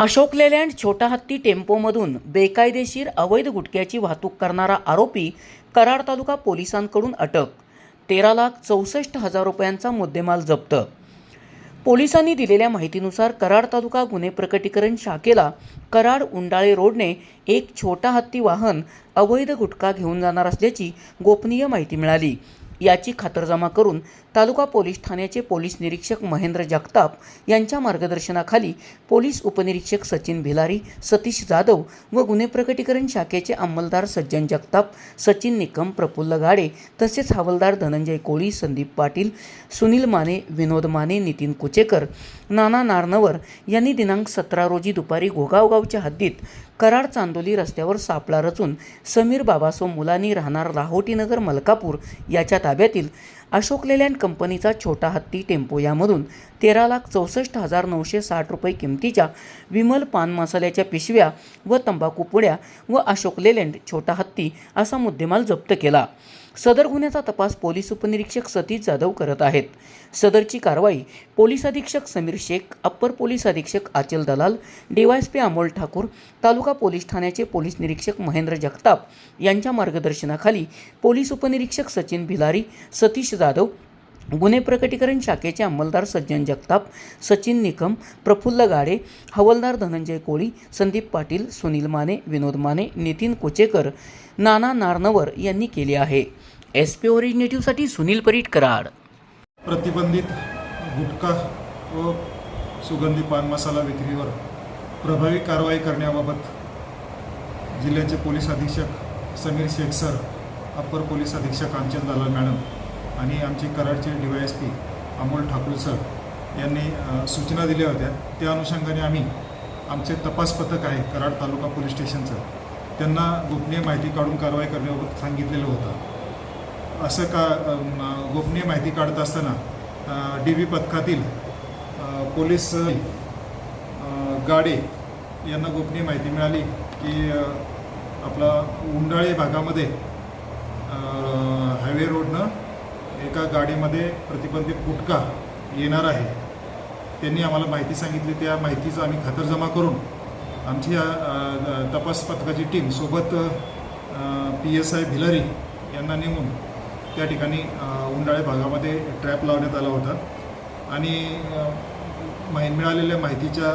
Ashok Leyland छोटा हत्ती टेम्पोमधून बेकायदेशीर अवैध गुटख्याची वाहतूक करणारा आरोपी कराड तालुका पोलिसांकडून अटक. तेरा लाख चौसष्ट हजार रुपयांचा मुद्देमाल जप्त. पोलिसांनी दिलेल्या माहितीनुसार कराड तालुका गुन्हे प्रकटीकरण शाखेला कराड उंडाळे रोडने एक छोटा हत्ती वाहन अवैध गुटखा घेऊन जाणार असल्याची गोपनीय माहिती मिळाली. याची खातरजमा करून तालुका पोलीस ठाण्याचे पोलीस निरीक्षक महेंद्र जगताप यांच्या मार्गदर्शनाखाली पोलीस उपनिरीक्षक सचिन भिलारी सतीश जाधव व गुन्हे प्रकटीकरण शाखेचे अंमलदार सज्जन जगताप सचिन निकम प्रफुल्ल गाडे तसेच हवालदार धनंजय कोळी संदीप पाटील सुनील माने विनोद माने नितीन कुचेकर नाना नारनवर यांनी दिनांक सतरा रोजी दुपारी घोगावगावच्या हद्दीत कराड चांदोली रस्त्यावर सापळा रचून समीर बाबासो मुलांनी राहणार राहोटीनगर मलकापूर याच्या ताब्यातील अशोक लेलँड कंपनीचा छोटा हत्ती टेम्पो यामधून तेरा लाख चौसष्ट हजार नऊशे साठ रुपये किमतीच्या विमल पान मसाल्याच्या पिशव्या व तंबाखू पुड्या व अशोक लेलँड छोटा हत्ती असा मुद्देमाल जप्त केला. सदर गुन्ह्याचा तपास पोलीस उपनिरीक्षक सतीश जाधव करत आहेत. सदरची कारवाई पोलीस अधीक्षक समीर शेख अप्पर पोलीस अधीक्षक आचल दलाल डीवायएसपी अमोल ठाकूर तालुका पोलीस ठाण्याचे पोलीस निरीक्षक महेंद्र जगताप यांच्या मार्गदर्शनाखाली पोलीस उपनिरीक्षक सचिन भिलारी सतीश जाधव गुन्हे प्रकटीकरण शाखेचे अंमलदार सज्जन जगताप सचिन निकम प्रफुल्ल गाडे हवलदार धनंजय कोळी संदीप पाटील सुनील माने विनोद माने नितीन कोचेकर नाना नारनवर यांनी केले आहे. एस पी ओरिजिनेटिव्हसाठी सुनील परीट कराड. प्रतिबंधित गुटखा व सुगंधी पान मसाला विक्रीवर प्रभावी कारवाई करण्याबाबत जिल्ह्याचे पोलीस अधीक्षक Sameer Shaikh sir upper police अधीक्षक कांचन दलाल मॅडम आणि आमचे कराडचे D Y S P Amol Thakur sir यांनी सूचना दिल्या होत्या. त्या अनुषंगाने आम्ही आमचे तपास पथक आहे कराड तालुका पोलीस स्टेशनचं. त्यांना गोपनीय माहिती काढून कारवाई करण्याबाबत सांगितलेलं होतं. असं का गोपनीय माहिती काढत असताना डी बी पथकातील पोलीस गाडे यांना गोपनीय माहिती मिळाली की आपला उंडाळे भागामध्ये हायवे रोडनं एका गाडीमध्ये प्रतिबंधित गुटखा येणार आहे. त्यांनी आम्हाला माहिती सांगितली. त्या माहितीचं आम्ही खातरजमा करून आमची तपास पथकाची टीम सोबत पी एस आय भिलारी यांना नेमून त्या ठिकाणी उंडाळे भागामध्ये ट्रॅप लावण्यात आला होता. आणि माहि मिळालेल्या माहितीच्या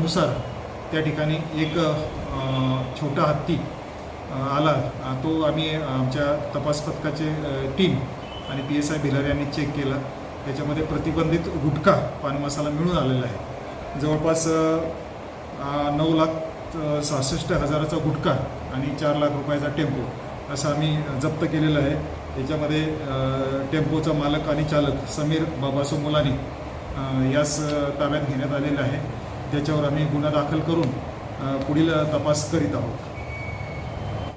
नुसार त्या ठिकाणी एक छोटा हत्ती आला. तो आम्ही आमच्या तपास पथकाचे टीम आणि पी एस आय भिलार यांनी चेक केला. त्याच्यामध्ये प्रतिबंधित गुटखा पान मसाला मिळून आलेला आहे. जवळपास नऊ लाख सहासष्ट हजाराचा गुटखा आणि चार लाख रुपयाचा टेम्पो असं आम्ही जप्त केलेलं आहे. त्याच्यामध्ये टेम्पोचा मालक आणि चालक समीर बाबासो मुलानी यास ताब्यात घेण्यात आलेलं आहे. त्याच्यावर आम्ही गुन्हा दाखल करून पुढील तपास करीत आहोत.